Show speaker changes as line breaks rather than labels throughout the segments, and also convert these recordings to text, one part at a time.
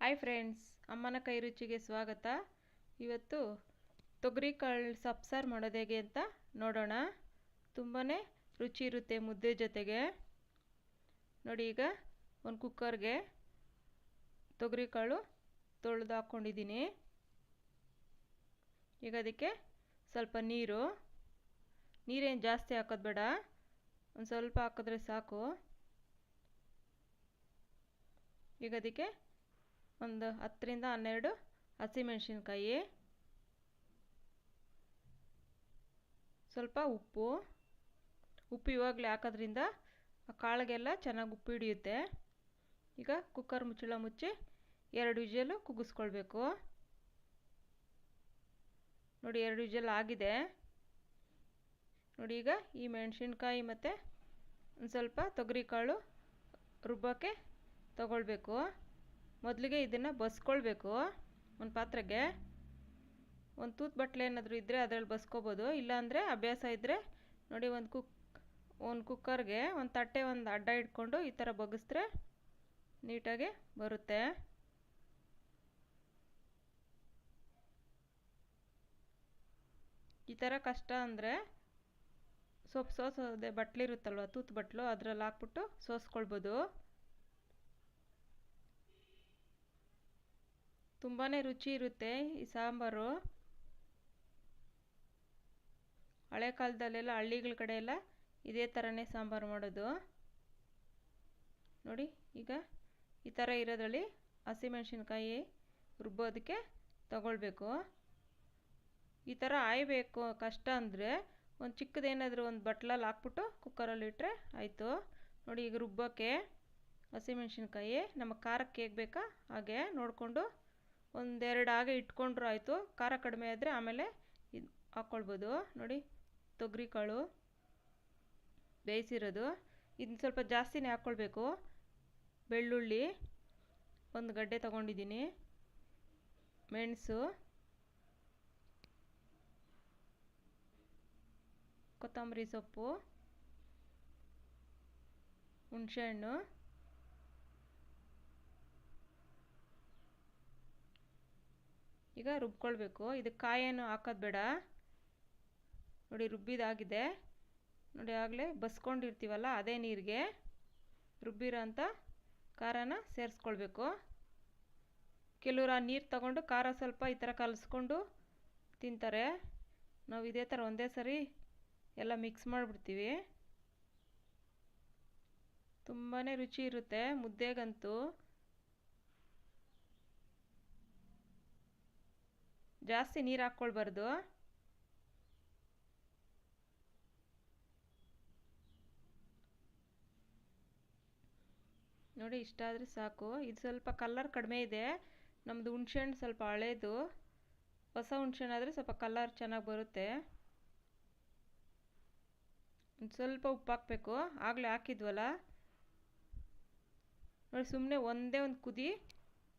Hi friends ಅಮ್ಮನ ಕೈ ರುಚಿಗೆ ಸ್ವಾಗತ. ಇವತ್ತು ತೊಗರಿ ಕಾಳು ಸಬ್ಸಾರು ಮಾಡೋದು ಹೇಗೆ ಅಂತ ನೋಡೋಣ. ತುಂಬಾ ರುಚಿ ಇರುತ್ತೆ ಮುದ್ದೆ ಜೊತೆಗೆ. ನೋಡಿ ಈಗ ಒಂದು ಕುಕ್ಕರ್ಗೆ ತೊಗರಿ ಕಾಳು ತೊಳೆದು ಹಾಕ್ಕೊಂಡಿದ್ದೀನಿ ಈಗ ಅದಕ್ಕೆ ಸ್ವಲ್ಪ ನೀರು. ನೀರೇನು ಜಾಸ್ತಿ ಹಾಕೋದು ಬೇಡ. ಒಂದು ಸ್ವಲ್ಪ ಹಾಕಿದ್ರೆ ಸಾಕು. ಈಗ ಅದಕ್ಕೆ ಒಂದು ಹತ್ತರಿಂದ ಹನ್ನೆರಡು ಹಸಿಮೆಣಸಿನ್ಕಾಯಿ. ಸ್ವಲ್ಪ ಉಪ್ಪು. ಉಪ್ಪು ಇವಾಗಲೇ ಹಾಕೋದ್ರಿಂದ ಕಾಳಿಗೆಲ್ಲ ಚೆನ್ನಾಗಿ ಉಪ್ಪು ಹಿಡಿಯುತ್ತೆ. ಈಗ ಕುಕ್ಕರ್ ಮುಚ್ಚಳ ಮುಚ್ಚಿ ಎರಡು ವಿಜಲು ಕುಗ್ಗಿಸ್ಕೊಳ್ಬೇಕು. ನೋಡಿ ಎರಡು ವಿಜಲ್ ಆಗಿದೆ. ನೋಡಿ ಈಗ ಈ ಮೆಣಸಿನ್ಕಾಯಿ ಮತ್ತು ಒಂದು ಸ್ವಲ್ಪ ತೊಗರಿಕಾಳು ರುಬ್ಬೋಕ್ಕೆ ತಗೊಳ್ಬೇಕು. ಮೊದಲಿಗೆ ಇದನ್ನು ಬಸ್ಕೊಳ್ಬೇಕು. ಒಂದು ಪಾತ್ರೆಗೆ. ಒಂದು ತೂತ್ ಬಟ್ಲೆ ಏನಾದರೂ ಇದ್ದರೆ ಅದರಲ್ಲಿ ಬಸ್ಕೋಬೋದು. ಇಲ್ಲಾಂದರೆ ಅಭ್ಯಾಸ ಇದ್ದರೆ ನೋಡಿ ಒಂದು ಕುಕ್, ಒಂದು ಕುಕ್ಕರ್ಗೆ ಒಂದು ತಟ್ಟೆ ಒಂದು ಅಡ್ಡ ಇಟ್ಕೊಂಡು ಈ ಥರ ಬಗ್ಗಿಸಿದ್ರೆ ನೀಟಾಗಿ ಬರುತ್ತೆ. ಈ ಥರ ಕಷ್ಟ ಅಂದರೆ ಸೊಪ್ಪು ಸೋಸೋದೆ ಬಟ್ಲಿರುತ್ತಲ್ವ ತೂತ್ ಬಟ್ಲು ಅದರಲ್ಲಿ ಹಾಕ್ಬಿಟ್ಟು ಸೋಸ್ಕೊಳ್ಬೋದು. ತುಂಬಾ ರುಚಿ ಇರುತ್ತೆ ಈ ಸಾಂಬಾರು. ಹಳೆ ಕಾಲದಲ್ಲೆಲ್ಲ ಹಳ್ಳಿಗಳ ಕಡೆ ಎಲ್ಲ ಇದೇ ಥರನೇ ಸಾಂಬಾರು ಮಾಡೋದು. ನೋಡಿ ಈಗ ಈ ಥರ ಇರೋದ್ರಲ್ಲಿ ಹಸಿಮೆಣ್ಸಿನ್ಕಾಯಿ ರುಬ್ಬೋದಕ್ಕೆ ತಗೊಳ್ಬೇಕು. ಈ ಥರ ಆಯಬೇಕು ಕಷ್ಟ ಅಂದರೆ ಒಂದು ಚಿಕ್ಕದೇನಾದರೂ ಒಂದು ಬಟ್ಲಲ್ಲಿ ಹಾಕ್ಬಿಟ್ಟು ಕುಕ್ಕರಲ್ಲಿ ಇಟ್ಟರೆ ಆಯಿತು. ನೋಡಿ ಈಗ ರುಬ್ಬೋಕ್ಕೆ ಹಸಿಮೆಣ್ಸಿನ್ಕಾಯಿ ನಮ್ಮ ಖಾರಕ್ಕೆ ಹೇಗೆ ಬೇಕಾ ಹಾಗೆ ನೋಡಿಕೊಂಡು ಒಂದೆರಡು ಹಾಗೆ ಇಟ್ಕೊಂಡ್ರೂ ಆಯಿತು. ಖಾರ ಕಡಿಮೆ ಆದರೆ ಆಮೇಲೆ ಇದು ಹಾಕ್ಕೊಳ್ಬೋದು ನೋಡಿ ತೊಗರಿ ಕಾಳು ಬೇಯಿಸಿರೋದು. ಇದನ್ನ ಸ್ವಲ್ಪ ಜಾಸ್ತಿನೇ ಹಾಕ್ಕೊಳ್ಬೇಕು ಬೆಳ್ಳುಳ್ಳಿ, ಒಂದು ಗಡ್ಡೆ ತೊಗೊಂಡಿದ್ದೀನಿ. ಮೆಣಸು, ಕೊತ್ತಂಬರಿ ಸೊಪ್ಪು, ಹುಣಸೆಹಣ್ಣು. ಈಗ ರುಬ್ಕೊಳ್ಬೇಕು. ಇದಕ್ಕೆ ಕಾಯೇನು ಹಾಕೋದು ಬೇಡ. ನೋಡಿ ರುಬ್ಬಿದಾಗಿದೆ. ನೋಡಿ ಆಗಲೇ ಬಸ್ಕೊಂಡಿರ್ತೀವಲ್ಲ ಅದೇ ನೀರಿಗೆ ರುಬ್ಬಿರೋ ಅಂಥ ಖಾರನ ಸೇರಿಸ್ಕೊಳ್ಬೇಕು. ಕೆಲವರು ಆ ನೀರು ತಗೊಂಡು ಖಾರ ಸ್ವಲ್ಪ ಈ ಥರ ಕಲಸ್ಕೊಂಡು ತಿಂತಾರೆ. ನಾವು ಇದೇ ಥರ ಒಂದೇ ಸರಿ ಎಲ್ಲ ಮಿಕ್ಸ್ ಮಾಡಿಬಿಡ್ತೀವಿ. ತುಂಬಾ ರುಚಿ ಇರುತ್ತೆ ಮುದ್ದೆಗಂತೂ. ಜಾಸ್ತಿ ನೀರು ಹಾಕ್ಕೊಳ್ಬಾರ್ದು ನೋಡಿ ಇಷ್ಟಾದರೆ ಸಾಕು. ಇದು ಸ್ವಲ್ಪ ಕಲರ್ ಕಡಿಮೆ ಇದೆ. ನಮ್ಮದು ಹುಣ್ಸೆಹಣ್ಣು ಸ್ವಲ್ಪ ಹಳೇದು. ಹೊಸ ಹುಣ್ಸೆಹಣ್ಣು ಆದರೆ ಸ್ವಲ್ಪ ಕಲರ್ ಚೆನ್ನಾಗಿ ಬರುತ್ತೆ. ಒಂದು ಸ್ವಲ್ಪ ಉಪ್ಪು ಹಾಕಬೇಕು. ಆಗಲೇ ಹಾಕಿದ್ವಲ್ಲ. ನೋಡಿ ಸುಮ್ಮನೆ ಒಂದೇ ಒಂದು ಕುದಿ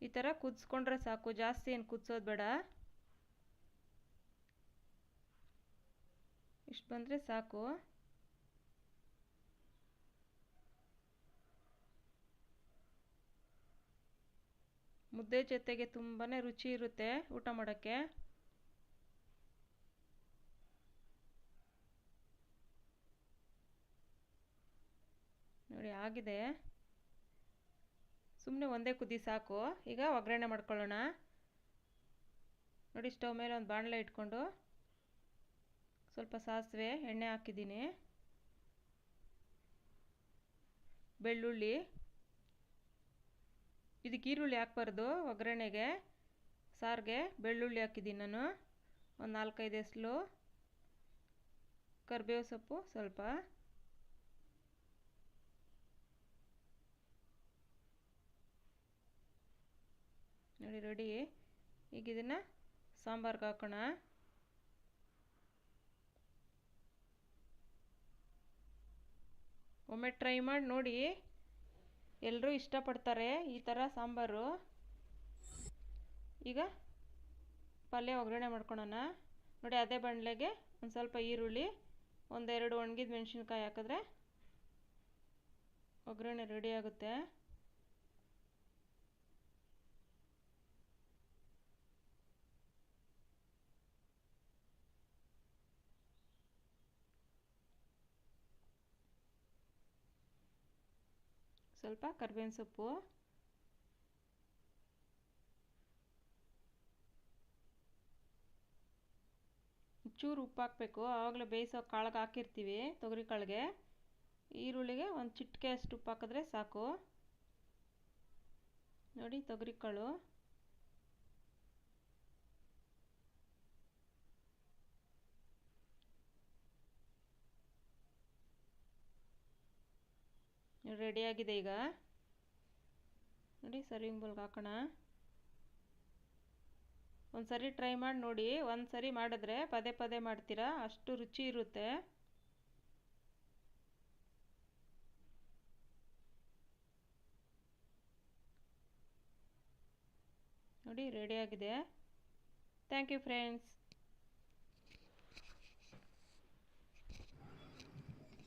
ಈ ಥರ ಕುದಿಸ್ಕೊಂಡ್ರೆ ಸಾಕು. ಜಾಸ್ತಿ ಏನು ಕುದಿಸೋದು ಬೇಡ. ಇಷ್ಟು ಬಂದರೆ ಸಾಕು. ಮುದ್ದೆ ಜೊತೆಗೆ ತುಂಬಾ ರುಚಿ ಇರುತ್ತೆ ಊಟ ಮಾಡೋಕ್ಕೆ. ನೋಡಿ ಆಗಿದೆ. ಸುಮ್ಮನೆ ಒಂದೇ ಕುದಿ ಸಾಕು. ಈಗ ಒಗ್ಗರಣೆ ಮಾಡ್ಕೊಳ್ಳೋಣ. ನೋಡಿ ಸ್ಟವ್ ಮೇಲೆ ಒಂದು ಬಾಣಲೆ ಇಟ್ಕೊಂಡು. ಸ್ವಲ್ಪ ಸಾಸಿವೆ ಎಣ್ಣೆ ಹಾಕಿದ್ದೀನಿ. ಬೆಳ್ಳುಳ್ಳಿ. ಇದಕ್ಕೆ ಈರುಳ್ಳಿ ಹಾಕ್ಬಾರ್ದು ಒಗ್ಗರಣೆಗೆ. ಸಾರಿಗೆ ಬೆಳ್ಳುಳ್ಳಿ ಹಾಕಿದ್ದೀನಿ ನಾನು. ಒಂದು ನಾಲ್ಕೈದು ಎಸ್ಲು ಕರಿಬೇವು ಸೊಪ್ಪು ಸ್ವಲ್ಪ. ನೋಡಿ ರೆಡಿ. ಈಗ ಇದನ್ನು ಸಾಂಬಾರ್ಗೆ ಹಾಕೋಣ. ಒಮ್ಮೆ ಟ್ರೈ ಮಾಡಿ ನೋಡಿ. ಎಲ್ಲರೂ ಇಷ್ಟಪಡ್ತಾರೆ ಈ ಥರ ಸಾಂಬಾರು. ಈಗ ಪಲ್ಯ ಒಗ್ಗರಣೆ ಮಾಡ್ಕೊಳೋಣ. ನೋಡಿ ಅದೇ ಬಂಡ್ಲೆಗೆ ಒಂದು ಸ್ವಲ್ಪ ಈರುಳ್ಳಿ, ಒಂದೆರಡು ಒಣಗಿದ ಮೆಣಸಿನ್ಕಾಯಿ ಹಾಕಿದ್ರೆ ಒಗ್ಗರಣೆ ರೆಡಿ ಆಗುತ್ತೆ. ಸ್ವಲ್ಪ ಕರ್ಬೇವಿನ ಸೊಪ್ಪು. ಚೂರು ಉಪ್ಪು ಹಾಕಬೇಕು. ಆವಾಗಲೇ ಬೇಯಿಸೋ ಕಾಳಿಗೆ ಹಾಕಿರ್ತೀವಿ ತೊಗರಿ ಕಾಳಿಗೆ. ಈರುಳ್ಳಿಗೆ ಒಂದು ಚಿಟಿಕೆ ಅಷ್ಟು ಉಪ್ಪು ಹಾಕಿದ್ರೆ ಸಾಕು. ನೋಡಿ ತೊಗರಿ ಕಾಳು. ರೆಡಿಯಾಗಿದೆ ಈಗ. ನೋಡಿ ಸರ್ವಿಂಗ್ ಬೌಲ್ಗೆ ಹಾಕೋಣ. ಒಂದು ಸರಿ ಟ್ರೈ ಮಾಡಿ ನೋಡಿ ಒಂದು ಸರಿ ಮಾಡಿದ್ರೆ ಪದೇ ಪದೇ ಮಾಡ್ತೀರಾ? ಅಷ್ಟು ರುಚಿ ಇರುತ್ತೆ. ನೋಡಿ ರೆಡಿಯಾಗಿದೆ ಥ್ಯಾಂಕ್ ಯು ಫ್ರೆಂಡ್ಸ್